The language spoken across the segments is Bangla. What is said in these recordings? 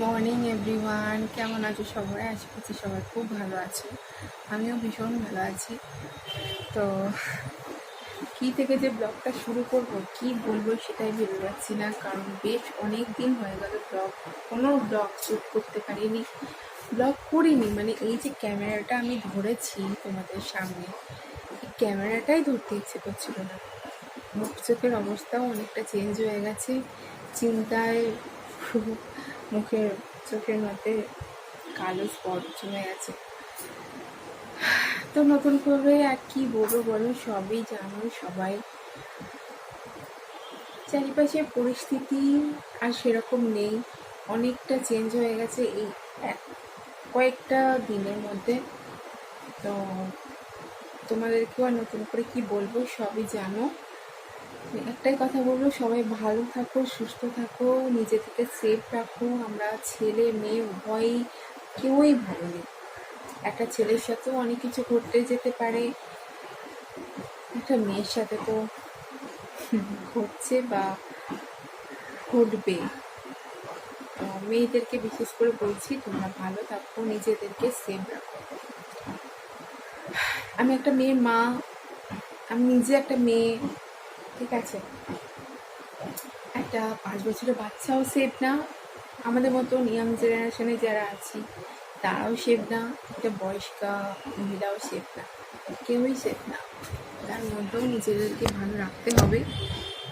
মর্নিং এভরিওয়ান কেমন আছো সবাই? আশা করছি সবাই খুব ভালো আছে। আমিও ভীষণ ভালো আছি। তো কি থেকে যে ব্লগটা শুরু করব, কি বলব সেটাই ভেবে পাচ্ছি না, কারণ বেশ অনেক দিন হয়ে গেল ব্লগ, কোনো ব্লগ শ্যুট করতে পারিনি, ব্লগ করিনি। মানে এই যে ক্যামেরাটা আমি ধরেছি তোমাদের সামনে, এই ক্যামেরাটাই ধরতে ইচ্ছে করছিল না। মুখ চোখের অবস্থাও অনেকটা চেঞ্জ হয়ে গেছে, চিন্তায় মুখের চোখের মধ্যে কালো স্পট জমে গেছে। তো নতুন করে আর কি বলব বলো, সবই জানো সবাই। চারিপাশের পরিস্থিতি আর সেরকম নেই। অনেকটা চেঞ্জ হয়ে গেছে এই কয়েকটা দিনের মধ্যে। তো তোমাদেরকেও আর নতুন করে কি বলব, সবই জানো। একটাই কথা বলব, সবাই ভালো থাকো, সুস্থ থাকো, নিজে থেকে সেফ রাখো। আমরা ছেলে, মেয়ে, উভয়ই কেউই ভালো নেই। একটা ছেলের সাথেও অনেক কিছু ঘটতে যেতে পারে, একটা মেয়ের সাথে তো ঘটছে বা ঘটবে। মেয়েদেরকে বিশেষ করে বলছি, তোমরা ভালো থাকো, নিজেদেরকে সেফ রাখো। আমি একটা মেয়ের মা, আমি নিজে একটা মেয়ে ঠিক আছে? একটা পাঁচ বছরের বাচ্চাও সেফ না। আমাদের মতো নিয়ম জেনারেশনে যারা আছি, তারাও সেফ না। একটা বয়স্কা মহিলাও সেফ না। কেউই সেফ না। তার মধ্যেও নিজেদেরকে ভালো রাখতে হবে।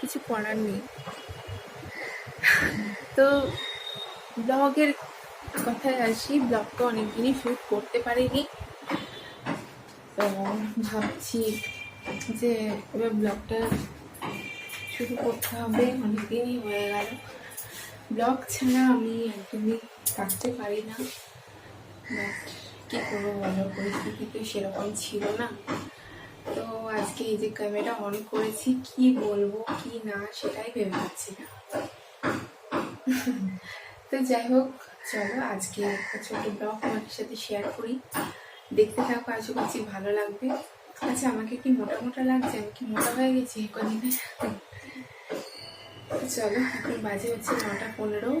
কিছু করার নেই। তো ব্লগের কথায় আসি ব্লগটা অনেকদিনই শ্যুট করতে পারিনি। তো ভাবছি যে এবার ব্লগটা শুরু করতে হবে। অনেকদিনই হয়ে গেল। ব্লগ ছাড়া আমি একদমই থাকতে পারি না। বাট কী করব বলো? পরিস্থিতি তো সেরকম ছিল না। তো আজকে এই যে ক্যামেরা অন করেছি, কি বলব, কি না, সেটাই ভেবে পাচ্ছি না। তো যাই হোক, চলো আজকে একটা ছোট ব্লগ তোমাদের সাথে শেয়ার করি। দেখতে থাকো, আশা করছি ভালো লাগবে। আচ্ছা আমাকে কি মোটা মোটা লাগছে? আমি কি মোটা হয়ে গেছি? কদিনে চলো, এখন বাজে হচ্ছে নটা পনেরো।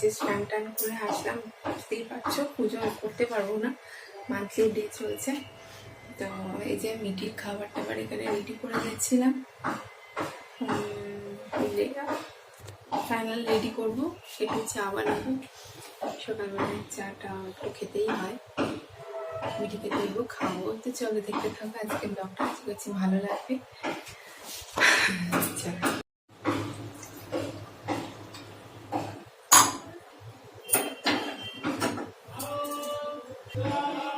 যে স্নান টান করে আসলাম, বুঝতেই পারছ, পুজো করতে পারব না। মান্থলি ডে চলছে। তো এই যে মিটির খাবার টাবার এখানে রেডি করে দিচ্ছিলাম ফাইনাল রেডি করব, একটু চা বানাবো। সকালবেলায় চাটা একটু খেতেই হয়। মিটিকে দেবো খাব। তো চলো দেখতে থাকো আজকে ব্লগটা আজকে ভালো লাগবে চলো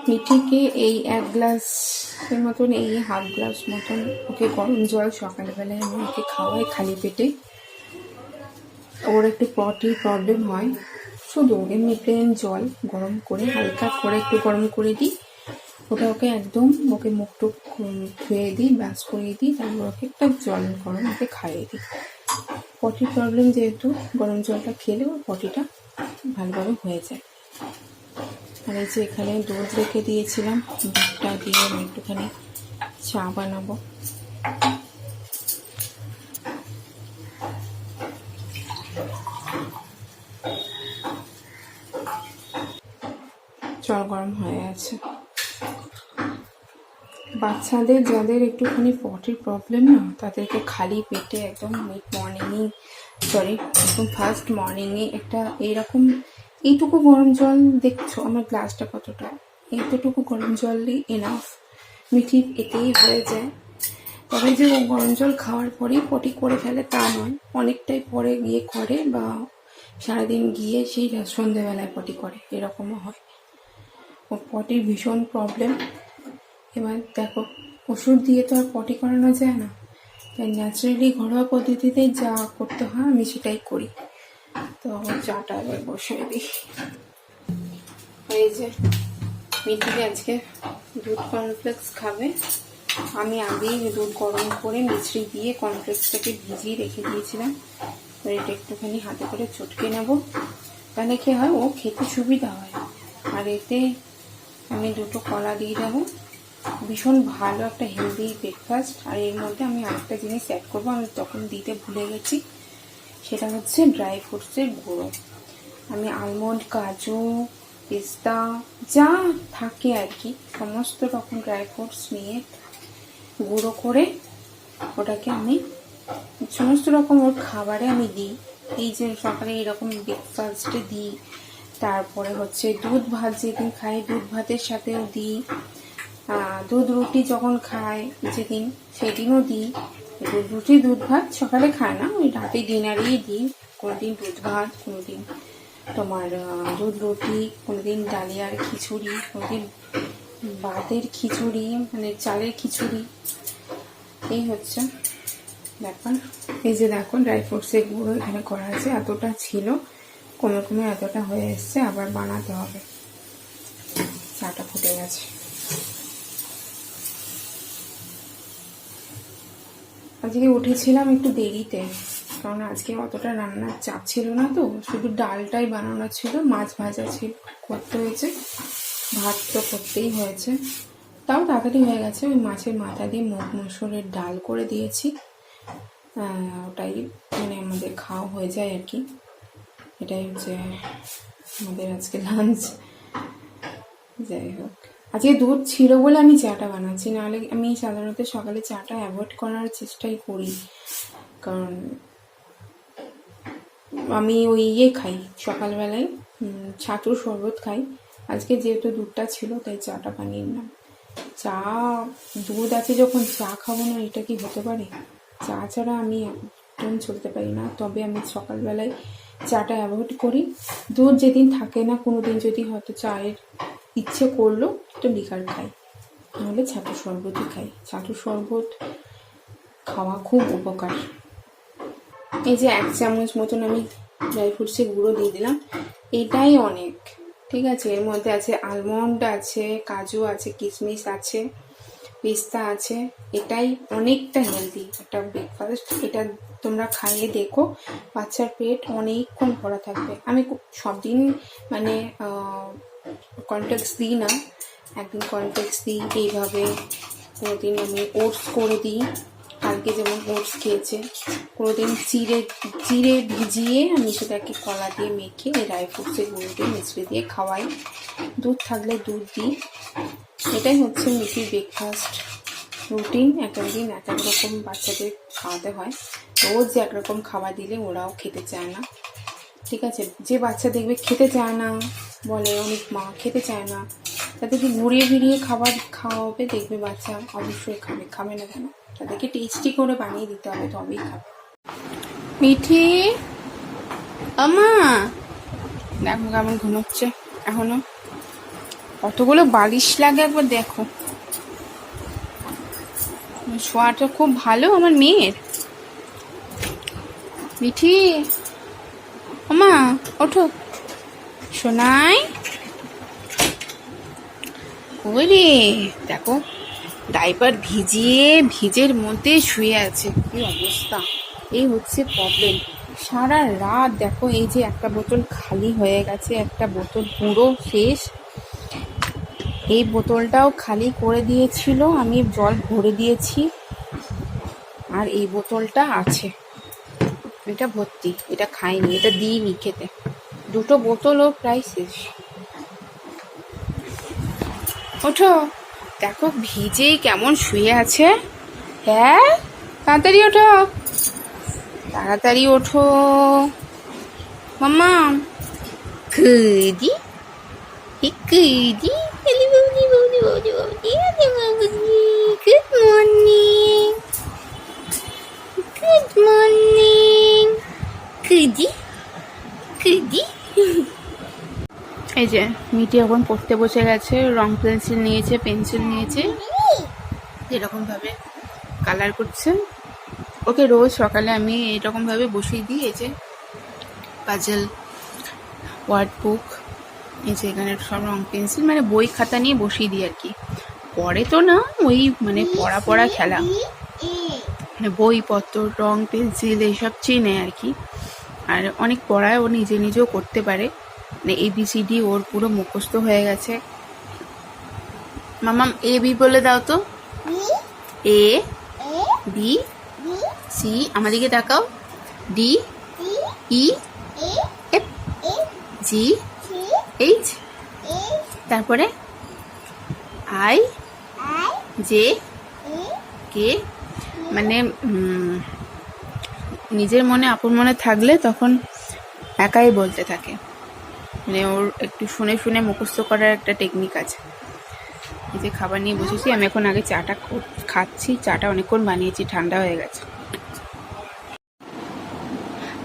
মিঠিকে এই এক গ্লাসের মতন, এই হাফ গ্লাস মতন ওকে গরম জল সকালবেলায় আমি ওকে খাওয়াই খালি পেটে। ওর একটু পটির প্রবলেম হয়, শুধু এমনি প্লেন জল গরম করে, হালকা করে একটু গরম করে দিই। ওটা ওকে একদম ওকে মুখ টুক ধুয়ে দিই, ব্রাশ করিয়ে দিই, তারপর ওকে একটা জল গরম ওকে খাইয়ে দিই। পটির প্রবলেম যেহেতু, গরম জলটা খেলে ওর পটিটা ভালোভাবে হয়ে যায়। আর এই যে এখানে দুধ রেখে দিয়েছিলাম, দুধটা দিয়ে আমি একটুখানি চা বানাবো। জল গরম হয়ে আছে বাচ্চাদের, যাদের একটুখানি পটির প্রবলেম না, তাদেরকে খালি পেটে একদম মিড মর্নিংই সরি একদম ফার্স্ট মর্নিংয়ে একটা এইরকম এইটুকু গরম জল দেখছ? আমার গ্লাসটা কতটা? এতটুকু গরম জলই এনাফ মিঠি এতেই হয়ে যায়। তবে যে ও গরম জল খাওয়ার পরেই পটি করে ফেলে তা নয়। অনেকটাই পরে গিয়ে করে বা সারাদিন গিয়ে সেই সন্ধেবেলায় পটি করে। এরকমও হয়। ও পটির ভীষণ প্রবলেম এবার দেখো, ওষুধ দিয়ে তো আর পটি করানো যায় না। তাই ন্যাচারালি ঘরোয়া পদ্ধতিতে যা করতে হয় আমি সেটাই করি। তো চাটা এবার বসিয়ে দিই। এই যে, মিঠিকে আজকে দুধ কর্নফ্লেক্স খাবে। আমি আগেই দুধ গরম করে মিছরি দিয়ে কর্নফ্লেক্সটাকে ভিজিয়ে রেখে দিয়েছিলাম। এবার এটা একটুখানি হাতে করে চটকে নেব। তাহলে কি হয়, ও খেতে সুবিধা হয়। আর এতে আমি দুটো কলা দিয়ে দেবো। ভীষণ ভালো একটা হেলদি ব্রেকফাস্ট আর এর মধ্যে আমি আরেকটা জিনিস অ্যাড করব। আমি তখন দিতে ভুলে গেছি। সেটা হচ্ছে ড্রাই ফ্রুটসের গুঁড়ো। আমি আলমন্ড কাজু পিস্তা যা থাকে আর কি, সমস্ত রকম ড্রাই ফ্রুটস নিয়ে গুঁড়ো করে ওটাকে আমি সমস্ত রকম ওর খাবারে আমি দিই। এই যে সকালে এরকম ব্রেকফাস্টে দিই, তারপরে হচ্ছে দুধ ভাত যেদিন খাই, দুধ ভাতের সাথেও দিই। দুধ রুটি যখন খায় যেদিন, সেদিনও দিই। রুটি, দুধ ভাত সকালে খায় না। ওই রাতে ডিনারেই দিই। কোনোদিন দুধ ভাত, কোনোদিন তোমার দুধ রুটি, কোনোদিন ডালিয়ার খিচুড়ি, কোনোদিন ভাতের খিচুড়ি মানে চালের খিচুড়ি। এই হচ্ছে ব্যাপার। এই যে দেখো ড্রাই ফ্রুটসের গুঁড়ো এখানে করা আছে। এতটা ছিল, কমে কমে এতটা হয়ে এসছে, আবার বানাতে হবে। চাটা ফুটে গেছে। আজকে উঠেছিলাম একটু দেরিতে, কারণ আজকে অতটা রান্নার চাপ ছিল না তো, শুধু ডালটাই বানানো ছিল, মাছ ভাজা ছিল, করতে হয়েছে, ভাত তো করতেই হয়েছে। তাও তাড়াতাড়ি হয়ে গেছে, ওই মাছের মাথা দিয়ে মুগ মসুরের ডাল করে দিয়েছি। ওটাই মানে আমাদের খাওয়া হয়ে যায় আর কি। এটাই হচ্ছে আমাদের আজকে লাঞ্চ যাই হোক। আজকে দুধ ছিল বলে আমি চাটা বানাচ্ছি, নাহলে আমি সাধারণত সকালে চাটা অ্যাভয়েড করার চেষ্টাই করি। কারণ আমি ওই ইয়ে খাই, সকালবেলায় ছাতুর শরবত খাই। আজকে যেহেতু দুধটা ছিল, তাই চাটা বানিয়ে নিলাম। চা, দুধ আছে যখন চা খাব না, এটা কি হতে পারে? চা ছাড়া আমি একদম চলতে পারি না। তবে আমি সকালবেলায় চাটা অ্যাভয়েড করি। দুধ যেদিন থাকে না, কোনো দিন যদি হয়তো চায়ের ইচ্ছে করল তো লিকার খাই। নাহলে ছাতুর শরবতই খাই। ছাতুর শরবত খাওয়া খুব উপকার। এই যে এক চামচ মতন আমি ড্রাই ফ্রুটসের গুঁড়ো দিয়ে দিলাম, এটাই অনেক। ঠিক আছে, এর মধ্যে আছে আলমন্ড আছে, কাজু আছে কিশমিশ আছে, পিস্তা আছে, এটাই অনেকটা হেলদি একটা ব্রেকফাস্ট এটা তোমরা খাইয়ে দেখো, বাচ্চার পেট অনেকক্ষণ ভরা থাকবে। আমি সব দিন মানে কনটেক্স দিই না। একদিন কনটেক্স দিই এইভাবে। কোনোদিন আমি ওটস করে দিই। কালকে যেমন ওটস খেয়েছে। কোনোদিন চিড়ে চিড়ে ভিজিয়ে আমি সেটাকে কলা দিয়ে মেখে ড্রাই ফ্রুটসের গুঁড়ো দিয়ে মিশ্রে দিয়ে খাওয়াই। দুধ থাকলে দুধ দিই। এটাই হচ্ছে মিঠির ব্রেকফাস্ট রুটিন এক দিন এক এক রকম বাচ্চাদের খাওয়াতে হয়। রোজ একরকম খাবার দিলে ওরাও খেতে চায় না। ঠিক আছে? যে বাচ্চা দেখবে খেতে চায় না বলে, অনেক মা খেতে চায় না। তাদেরকে ঘুরিয়ে ফিরিয়ে খাবার খাওয়াবে, দেখবে বাচ্চা অবশ্যই খাবে খাবে না কেন? তাদেরকে টেস্টি করে বানিয়ে দিতে হবে, তবেই খাবে। মিঠি আমা দেখো কেমন ঘুমোচ্ছে এখনও। কতগুলো বালিশ লাগে একবার দেখো। শোয়াটা খুব ভালো আমার মেয়ের। মিঠি আমা ওঠো। শোনাই। ওরে দেখো ডাইপার ভিজিয়ে, ভিজের মধ্যে শুয়ে আছে। কি অবস্থা? এই হচ্ছে প্রবলেম সারা রাত দেখো, এই যে একটা বোতল খালি হয়ে গেছে, একটা বোতল পুরো শেষ। এই বোতলটাও খালি করে দিয়েছিল, আমি জল ভরে দিয়েছি। আর এই বোতলটা আছে। এটা ভর্তি, এটা খাইনি, এটা দিইনি খেতে। দুটো বোতলও প্রায় শেষ। ওঠো, দেখো ভিজেই কেমন শুয়ে আছে। হ্যাঁ তাড়াতাড়ি ওঠো। তাড়াতাড়ি ওঠো। মাম্মা, কুদি? কুদি? Good morning. Good morning. কুদি? কুদি? এই যে, মিটি এখন পড়তে বসে গেছে, রং পেন্সিল নিয়েছে পেন্সিল নিয়েছে। এরকম ভাবে কালার করছে। ওকে রোজ সকালে আমি এরকম ভাবে বসিয়ে দিই, এই যে পাজল, ওয়ার্ড বুক, এই যে এখানে সব রং পেন্সিল মানে বই খাতা নিয়ে বসিয়ে দিই আর কি। পরে তো না, ওই মানে পড়া পড়া খেলা। মানে বইপত্র, রং পেন্সিল, এইসব চেনে আর কি। আর অনেক পড়ায় ও নিজে নিজেও করতে পারে। মানে এবিসিডি ওর পুরো মুখস্থ হয়ে গেছে। মামাম এ বি বলে দাও তো। এ? বি সি আমাদেরকে তাকাও। D E? F G H তারপরে আই জে কে মানে নিজের মনে, আপন মনে থাকলে তখন একাই বলতে থাকে। মানে ওর একটু শুনে শুনে মুখস্থ করার একটা টেকনিক আছে। এই যে খাবার নিয়ে বসেছি, আমি এখন আগে চাটা খাচ্ছি। চাটা অনেকক্ষণ বানিয়েছি, ঠান্ডা হয়ে গেছে।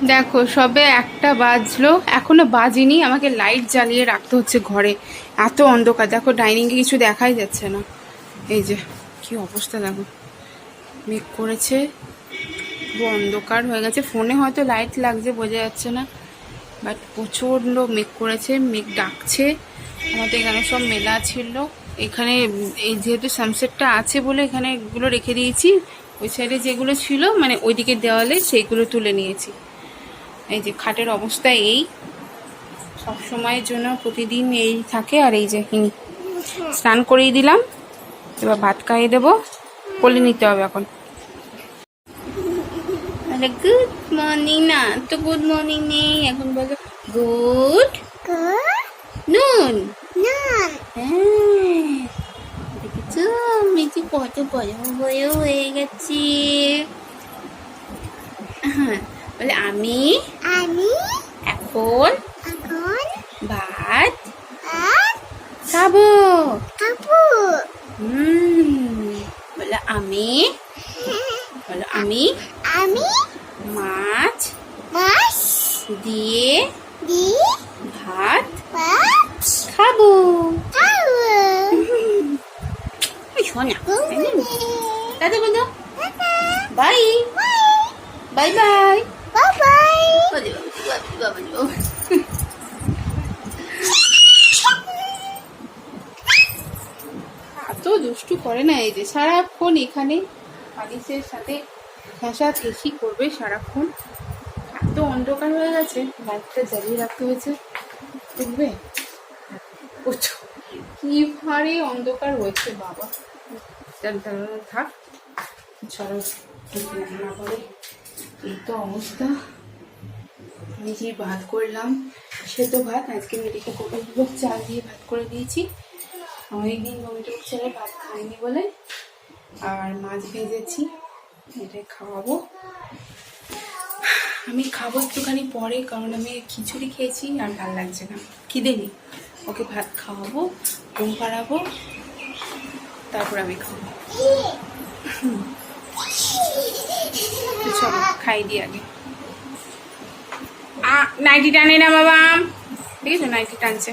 দেখো, সবে একটা বাজলো। এখনও বাজিনি, আমাকে লাইট জ্বালিয়ে রাখতে হচ্ছে ঘরে। এত অন্ধকার। দেখো ডাইনিংয়ে কিছু দেখাই যাচ্ছে না। এই যে, কি অবস্থা দেখো। মেঘ করেছে। পুরো অন্ধকার হয়ে গেছে। ফোনে হয়তো লাইট লাগছে, বোঝা যাচ্ছে না। বাট প্রচণ্ড মেঘ করেছে, মেঘ ডাকছে। আমাদের এখানে সব মেলা ছিল। এখানে, এই যেহেতু সানসেটটা আছে বলে এখানে এগুলো রেখে দিয়েছি, ওই সাইডে যেগুলো ছিল মানে ওইদিকে দেওয়ালে সেইগুলো তুলে নিয়েছি। এই যে খাটের অবস্থা এই। সব সময়ের জন্য প্রতিদিন এই থাকে আর এই যে হিনি স্নান করিয়ে দিলাম, এবার ভাত খাইয়ে দেবো, কোলে নিতে হবে এখন। আরে গুড মর্নিং না তো গুড মর্নিং নেই এখন বলো গুড নুন দেখেছ? মেয়েটি কত বড় বড় হয়ে গেছে। হ্যাঁ বলে আমি আমি এখন এখন ভাত খাব। খাব। হুম বলে আমি বলো আমি আমি মাছ মাছ দিয়ে দিয়ে ভাত ভাত খাব। খাব। ওই শোনা দাদা বলো bye. Bye bye. Bye. Bye এত দুষ্টু করে না এই যে সারাক্ষণ এখানে আলিসের সাথে ঘেঁষা ঘেঁষি করবে সারাক্ষণ। এত অন্ধকার হয়ে গেছে লাইটটা জ্বালিয়ে রাখতে হয়েছে। দেখবে? কি ভারে অন্ধকার হয়েছে, বাবা। থাক। চলো রান্না করে। এই তো অবস্থা। নিজেই ভাত করলাম। সে তো ভাত, আজকে মেয়েটিকে গোবিন্দভোগ চাল দিয়ে ভাত করে দিয়েছি। অনেকদিন গোবিন্দভোগ চালে ভাত খাইনি বলে। আর মাছ ভেজেছি। খাওয়াবো। আমি খাব একটুখানি পরে, কারণ আমি খিচুড়ি খেয়েছি আর ভালো লাগছে না। খিদে নেই। ওকে ভাত খাওয়াবো, ঘুম পাড়াবো, তারপর আমি খাব। খাই দিই আগে। নাইটি টানে না বাবা। দেখেছ, নাইটি টানছে।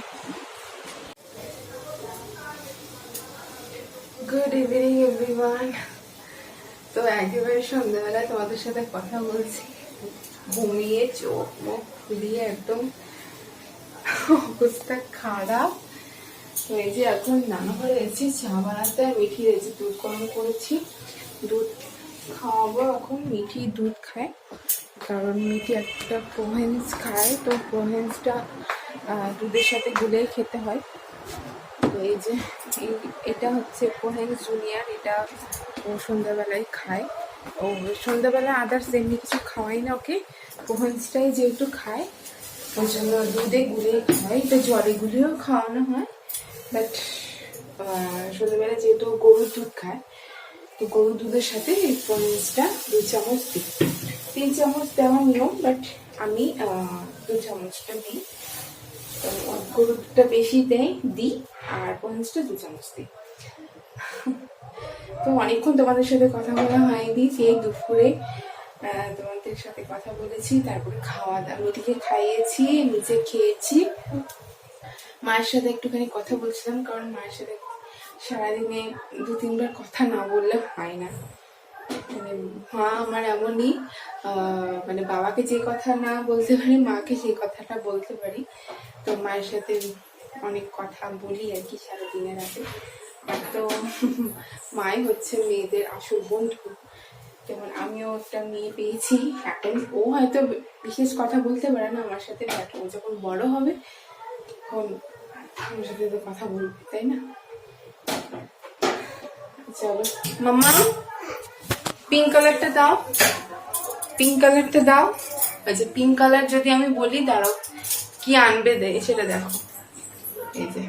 গুড ইভিনিং এভরিওয়ান একেবারে সন্ধ্যাবেলা তোমাদের সাথে কথা বলছি। ঘুমিয়ে চোখ মুখ খুলিয়ে একদম অবস্থা খারাপ। এই যে এখন নানা ঘরে এসেছি, চা বানাতে আর মিঠি রয়েছে দুধ গরম করেছি। দুধ খাওয়াবো এখন, মিঠি দুধ খায়। কারণ মিঠি একটা প্রোহেন্স খায়, তো প্রোহেন্সটা দুধের সাথে গুলে খেতে হয়। তো এই যে এটা হচ্ছে পোহেন্স জুনিয়র, এটা ও সন্ধ্যাবেলায় খায়। ও সন্ধ্যাবেলা আদার্স এমনি কিছু খাওয়াই না ওকে। পোহেন্সটাই যেহেতু খায় ওই জন্য দুধে গুলে খাওয়াই তো জলে গুলেও খাওয়ানো হয়। বাট সন্ধ্যাবেলা যেহেতু গরুর দুধ খায়, তো গরুর দুধের সাথে পোহেন্সটা দু চামচ দিই। তিন চামচ দেওয়া নিয়ম বাট আমি দু চামচটা দিই। তো দুধটা বেশি দেয়, দিই, আর পঞ্চাশটা দু চামচ দিই। তো অনেকক্ষণ তোমাদের সাথে কথা বলা হয়নি, সেই দুপুরে তোমাদের সাথে কথা বলেছি, তারপরে খাওয়া দাওয়া মেয়েটিকে খাইয়েছি, নিজে খেয়েছি। মায়ের সাথে একটুখানি কথা বলছিলাম, কারণ মায়ের সাথে সারাদিনে দু তিনবার কথা না বললে হয় না। মানে মা আমার এমনই মানে বাবাকে যে কথা না বলতে পারি, মাকে সেই কথাটা বলতে পারি। তো মায়ের সাথে অনেক কথা বলি আর কি সারাদিনের রাতে তো মাই হচ্ছে মেয়েদের আসল বন্ধু। যেমন আমিও একটা মেয়ে পেয়েছি। এখন ও হয়তো বিশেষ কথা বলতে পারে না আমার সাথে বাট ও যখন বড় হবে, তখন আমার সাথে তো কথা বলবে, তাই না? চলো মাম্মা পিঙ্ক কালারটা দাও। পিঙ্ক কালারটা দাও। আচ্ছা পিঙ্ক কালার যদি আমি বলি, দাঁড়াও, কি আনবে দে সেটা দেখো। এই যে।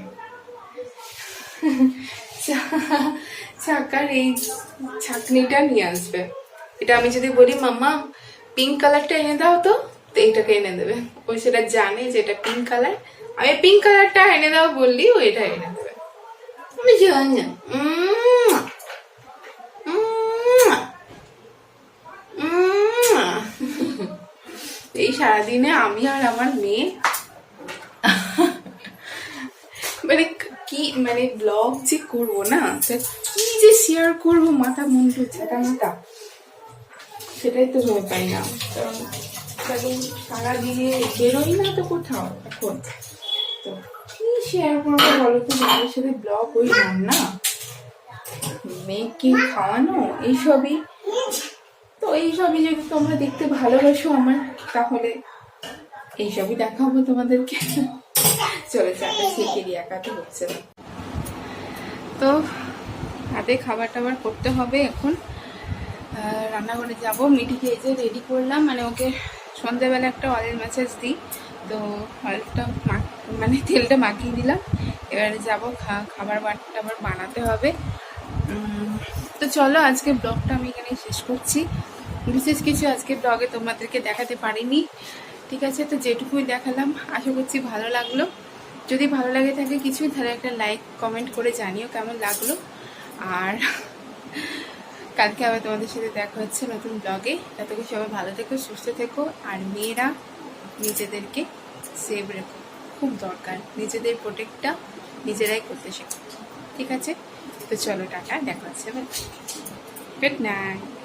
চাকার এই ছাকনিটা নিয়ে আসবে। এটা আমি যদি বলি, মাম্মা পিঙ্ক কালারটা এনে দাও তো। এইটাকে এনে দেবে। ও সেটা জানে যে এটা পিঙ্ক কালার আমি পিঙ্ক কালারটা এনে দাও বললি, ও এটা এনে দেবে। আমি জানি না। এই সারাদিনে আমি আর আমার মেয়ে মানে কি মানে ব্লগ যে করব না যে শেয়ার করব, মাথা মুন্ডু ছাটা মাথা সেটাই তো ভয় পাই না। কারণ সারাদিনে বেরোই না তো কোথাও এখন। তো কি শেয়ার করব বলো তো, মেয়ের সাথে ব্লগ ওই রান্না, মেয়েকে খাওয়ানো, এইসবই। তো এইসবই যদি তোমরা দেখতে ভালোবাসো আমার, তাহলে এইসবই দেখাবো তোমাদেরকে। চলে চাটা ছেঁকে দিয়ে একা তো হচ্ছে। না তো হাতে খাবার টাবার করতে হবে এখন। রান্নাঘরে যাব মিটিকে এই যে রেডি করলাম মানে ওকে সন্ধ্যেবেলা একটা অয়েল ম্যাসেজ দিই। তো অয়েলটা মানে তেলটা মাখিয়ে দিলাম। এবারে যাব খাবার টাবার বানাতে হবে। তো চলো আজকে ব্লগটা আমি এখানে শেষ করছি। বিশেষ কিছু আজকে ব্লগে তোমাদেরকে দেখাতে পারিনি। ঠিক আছে, তো যেটুকুই দেখালাম, আশা করছি ভালো লাগল। যদি ভালো লাগে থাকে কিছু তাহলে একটা লাইক কমেন্ট করে জানিও কেমন লাগল। আর কালকে আবার তোমাদের সাথে দেখা হচ্ছে নতুন ব্লগে ততক্ষণ সবাই ভালো থেকো, সুস্থ থেকো, আর মেয়েরা নিজেদেরকে সেভ রেখো। খুব দরকার। নিজেদের প্রোটেক্টটা নিজেরাই করতে শেখো। ঠিক আছে? তো চলো টাটা, দেখা হচ্ছে গুড নাইট